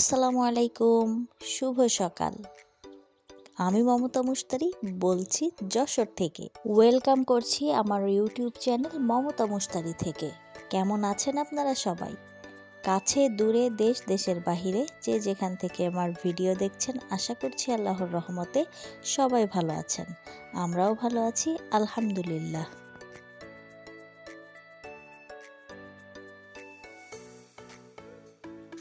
আসসালামু আলাইকুম। শুভ সকাল। আমি মমতা মুস্তারি বলছি যশোর থেকে। ওয়েলকাম করছি আমার ইউটিউব চ্যানেল মমতা মুস্তারি থেকে। কেমন আছেন আপনারা সবাই? কাছে, দূরে, দেশ, দেশের বাহিরে যে যেখান থেকে আমার ভিডিও দেখছেন, আশা করছি আল্লাহর রহমতে সবাই ভালো আছেন। আমরাও ভালো আছি, আলহামদুলিল্লাহ।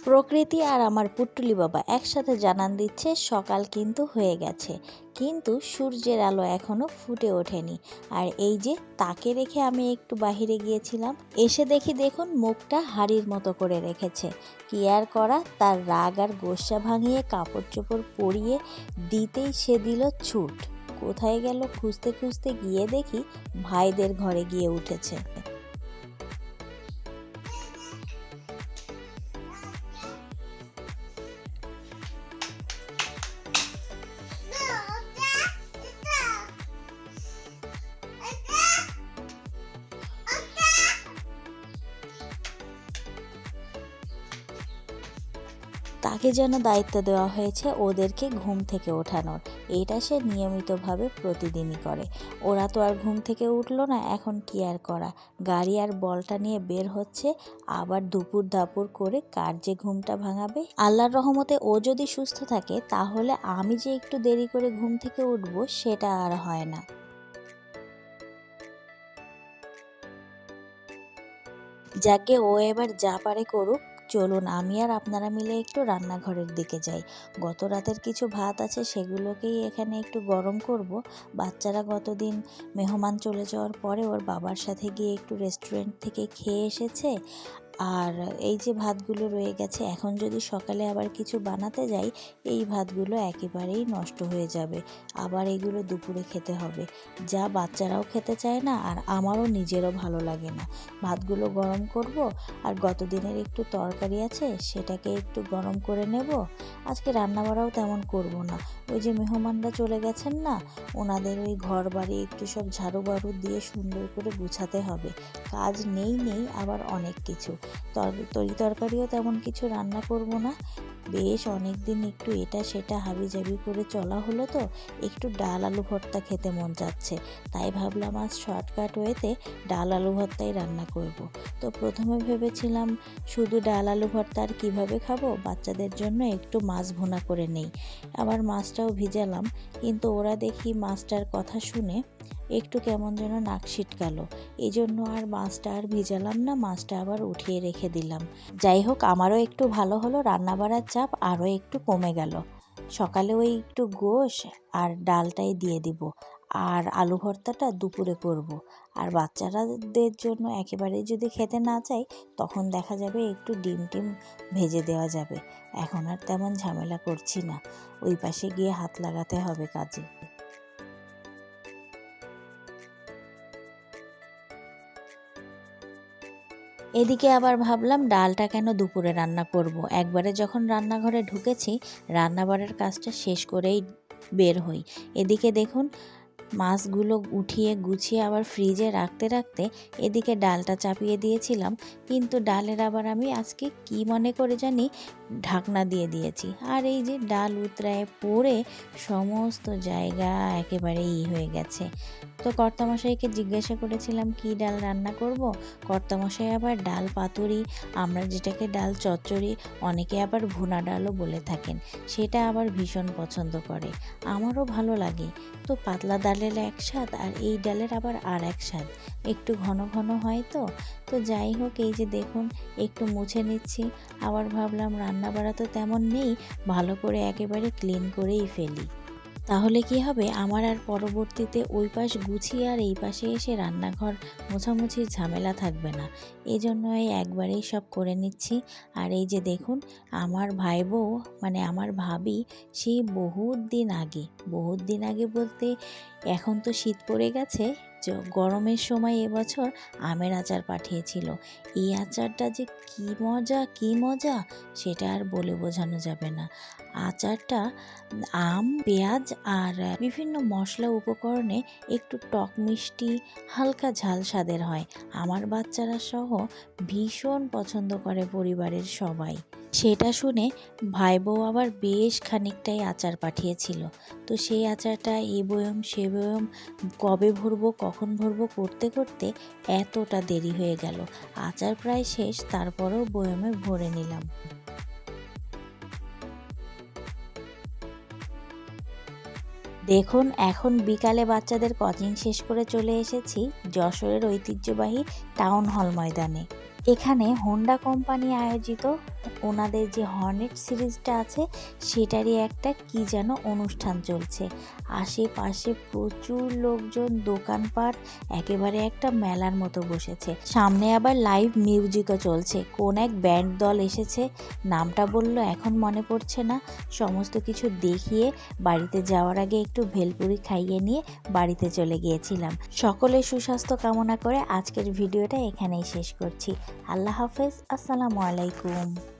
প্রকৃতি আর আমার পুট্টুলি বাবা একসাথে জানান দিচ্ছে, সকাল কিন্তু হয়ে গেছে। কিন্তু সূর্যের আলো এখনও ফুটে ওঠেনি। আর এই যে, তাকে রেখে আমি একটু বাহিরে গিয়েছিলাম। এসে দেখি দেখুন, মুখটা হাড়ির মতো করে রেখেছে। কি আর করা, তার রাগ আর গোসা ভাঙিয়ে কাপড় চোপড় পরিয়ে দিতেই সে দিল ছুট। কোথায় গেল খুঁজতে খুঁজতে গিয়ে দেখি ভাইদের ঘরে গিয়ে উঠেছে। তাকে যেন দায়িত্ব দেওয়া হয়েছে ওদেরকে ঘুম থেকে ওঠানোর। এটা সে নিয়মিতভাবে প্রতিদিনই করে। ওরা তো আর ঘুম থেকে উঠল না, এখন কি আর করা? গাড়ি আর বলটা নিয়ে বের হচ্ছে, আবার দুপুর দাপুর করে কার যে ঘুমটা ভাঙাবে? আল্লাহর রহমতে ও যদি সুস্থ থাকে, তাহলে আমি যে একটু দেরি করে ঘুম থেকে উঠব, সেটা আর হয় না। যাকে ও এবার যা পারে করুক চলুন আমি আর আপনারা মিলে একটু রান্নাঘরের দিকে যাই। গত রাতের কিছু ভাত আছে, সেগুলোকেই এখানে একটু গরম করব। বাচ্চারা গতদিন মেহমান চলে যাওয়ার পরে ওর বাবার সাথে গিয়ে একটু রেস্টুরেন্ট থেকে খেয়ে এসেছে। আর এই যে ভাতগুলো রয়ে গেছে, এখন যদি সকালে আবার কিছু বানাতে যাই, এই ভাতগুলো একেবারেই নষ্ট হয়ে যাবে। আবার এগুলো দুপুরে খেতে হবে। যা বাচ্চারাও খেতে চায় না, আর আমারও নিজেরও ভালো লাগে না। ভাতগুলো গরম করব, আর গত দিনের একটু তরকারি আছে, সেটাকে একটু গরম করে নেব। আজকে রান্না বাড়াও তেমন করব না। ওই যে মেহমানরা চলে গেছেন না, ওনাদের ওই ঘর বাড়ি একটু সব ঝাড়ু বাড়ু দিয়ে সুন্দর করে গুছাতে হবে। কাজ নেই নেই, আবার অনেক কিছু। তরি তরকারিও তেমন কিছু রান্না করব না। বেশ অনেক দিন একটু এটা সেটা হাবি জাবি করে চলা হলো তো, একটু ডাল আলু ভর্তা খেতে মন যাচ্ছে। তাই ভাবলাম আজ শর্টকাট ওয়েতে ডাল আলু ভর্তাই রান্না করব। তো প্রথমে ভেবেছিলাম শুধু ডাল আলু ভর্তা আর কীভাবে খাব? বাচ্চাদের জন্য একটু মাছ ভুনা করে নেই। আবার মাছটাও ভিজালাম, কিন্তু ওরা দেখি মাছটার কথা শুনে একটু কেমন যেন নাক ছিটকালো। এই জন্য আর মাছটা আর ভিজালাম না, মাছটা আবার উঠিয়ে রেখে দিলাম। যাই হোক, আমারও একটু ভালো হলো রান্না বাড়ার চাপ আরও একটু কমে গেল। সকালে ওই একটু গোশ আর ডালটাই দিয়ে দিব। আর আলু ভর্তাটা দুপুরে করব। আর বাচ্চারাদের জন্য একেবারে যদি খেতে না চাই, তখন দেখা যাবে একটু ডিম টিম ভেজে দেওয়া যাবে। এখন আর তেমন ঝামেলা করছি না। ওই পাশে গিয়ে হাত লাগাতে হবে কাজে। এদিকে আবার ভাবলাম ডালটা কেন দুপুরে রান্না করব। একবারে যখন রান্নাঘরে ঢুকেছি, রান্নাবাড়ার কাজটা শেষ করেই বের হই এদিকে দেখুন মাছগুলো উঠিয়ে গুছিয়ে আবার ফ্রিজে রাখতে রাখতে এদিকে ডালটা চাপিয়ে দিয়েছিলাম। কিন্তু ডালের আবার আমি আজকে কি মনে করে জানি ঢাকনা দিয়ে দিয়েছি। আর এই যে ডাল উতরায় পড়ে সমস্ত জায়গা একেবারে ই হয়ে গেছে। তো কর্তামশাইকে জিজ্ঞাসা করেছিলাম, কি ডাল রান্না করব? কর্তামশাই আবার, ডাল পাতুরি। আমরা যেটাকে ডাল চচ্চড়ি, অনেকে আবার ভুনা ডালও বলে থাকেন। সেটা আবার ভীষণ পছন্দ করে। আমারও ভালো লাগে। তো পাতলা ডালের এক স্বাদ আর এই ডালের আবার আর এক স্বাদ। একটু ঘন ঘন হয় তো। তো যাই হোক, এই যে দেখুন, একটু মুছে নিচ্ছি। আবার ভাবলাম রান্না বাড়া তো তেমন নেই, ভালো করে একেবারে ক্লিন করেই ফেলি। তাহলে কি হবে? আমার আর পরবর্তীতে ওই পাশ গুছিয়ে আর এই পাশে এসে রান্নাঘর মোছামুছির ঝামেলা থাকবে না। এই জন্য এই একবারেই সব করে নিচ্ছি। আর এই যে দেখুন, আমার ভাই বউ মানে আমার ভাবি সেই বহুত দিন আগে, বহুত দিন আগে বলতে এখন তো শীত পড়ে গেছে গরমের সময় এবছর আমের আচার পাঠিয়েছিল। এই আচারটা যে কি মজা কি মজা, সেটা আর বলে বোঝানো যাবে না। আচারটা আম, পেঁয়াজ আর বিভিন্ন মশলা উপকরণে একটু টক মিষ্টি, হালকা ঝাল স্বাদের হয়। আমার বাচ্চারা সহ ভীষণ পছন্দ করে পরিবারের সবাই। সেটা শুনে ভাই বউ আবার বেশ খানিকটাই আচার পাঠিয়েছিল। তো সেই আচারটা এ বয়ম, সে বয়ম, কবে ভরবো, কখন ভরবো, করতে করতে এতটা দেরি হয়ে গেল। আচার প্রায় শেষ, তারপরেও বয়মে ভরে নিলাম। দেখুন, এখন বিকালে বাচ্চাদের কোচিং শেষ করে চলে এসেছি যশোরের ঐতিহ্যবাহী টাউন হল ময়দানে। এখানে হোন্ডা কোম্পানি আয়োজিত ওনাদের যে হর্নেট সিরিজটা আছে, সেটারই একটা কি যেন অনুষ্ঠান চলছে। আশেপাশে প্রচুর লোকজন দোকানপাট, একেবারে একটা মেলার মতো বসেছে। সামনে আবার লাইভ মিউজিকও চলছে। কোন এক ব্যান্ড দল এসেছে, নামটা বলল এখন মনে পড়ছে না। সমস্ত কিছু দেখিয়ে বাড়িতে যাওয়ার আগে একটু ভেলপুরি খাইয়ে নিয়ে বাড়িতে চলে গিয়েছিলাম। সকলের সুস্বাস্থ্য কামনা করে আজকের ভিডিওটা এখানেই শেষ করছি। আল্লাহ হাফেজ, আসসালামু আলাইকুম।